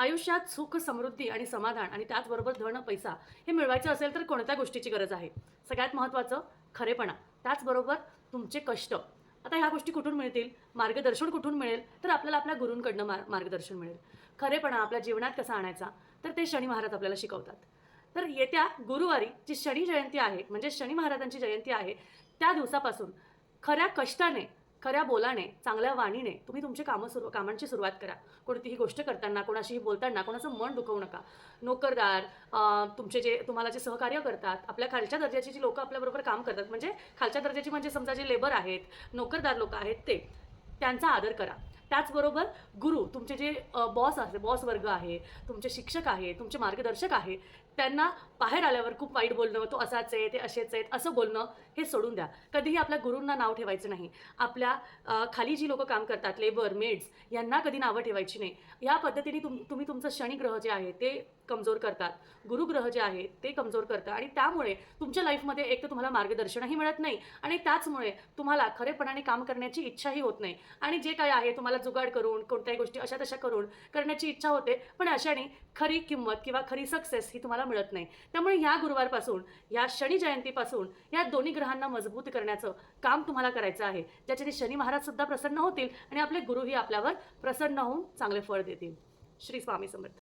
आयुष्यात सुख समृद्धी आणि समाधान आणि त्याचबरोबर धन पैसा हे मिळवायचं असेल तर कोणत्या गोष्टीची गरज आहे? सगळ्यात महत्त्वाचं खरेपणा. त्याचबरोबर तुमचे कष्ट. आता ह्या गोष्टी कुठून मिळतील? मार्गदर्शन कुठून मिळेल? तर आपल्याला आपल्या गुरूंकडनं मार मार्गदर्शन मिळेल. खरेपणा आपल्या जीवनात कसा आणायचा? तर ते शनी महाराज आपल्याला शिकवतात. तर येत्या गुरुवारी जी शनी जयंती आहे म्हणजे शनी महाराजांची जयंती आहे त्या दिवसापासून खऱ्या कष्टाने खऱ्या बोलाने चांगल्या वाणीने तुम्ही तुमची कामं सुरू कामांची सुरुवात करा. कोणतीही गोष्ट करताना कोणाशीही बोलताना कोणाचं मन दुखवू नका. नोकरदार तुमचे जे तुम्हाला जे सहकार्य करतात आपल्या खालच्या दर्जाची जी लोकं आपल्याबरोबर काम करतात म्हणजे खालच्या दर्जाची म्हणजे समजा जे लेबर आहेत नोकरदार लोक आहेत ते त्यांचा आदर करा. त्याचबरोबर गुरु तुमचे जे बॉस असते बॉस वर्ग आहे तुमचे शिक्षक आहे तुमचे मार्गदर्शक आहे त्यांना बाहेर आल्यावर खूप वाईट बोलणं तो असाच आहे ते असेच आहेत असं बोलणं हे सोडून द्या. कधीही आपल्या गुरूंना नाव ठेवायचं नाही. आपल्या खाली जी लोक काम करतात लेबर मेड्स यांना कधी नावं ठेवायची नाही. या पद्धतीने तुम तुम्ही तुमचं शनिग्रह जे आहे ते कमजोर करतात. गुरुग्रह जे आहे ते कमजोर करतात. आणि त्यामुळे तुमच्या लाईफमध्ये एक तर तुम्हाला मार्गदर्शनही मिळत नाही आणि त्याचमुळे तुम्हाला खरेपणाने काम करण्याची इच्छाही होत नाही. आणि जे काय आहे तुम्हाला जुगाड करून कोणत्याही गोष्टी अशा तशा करून करण्याची इच्छा होते पण अशाने खरी किंमत किंवा खरी सक्सेस ही तुम्हाला मिळत नाही. त्यामुळे ह्या गुरुवारपासून या शनी जयंतीपासून या दोन्ही ग्रहांना मजबूत करण्याचं काम तुम्हाला करायचं आहे. ज्याच्याने शनी महाराज सुद्धा प्रसन्न होतील आणि आपले गुरुही आपल्यावर प्रसन्न होऊन चांगले फळ देतील. श्री स्वामी समर्थ.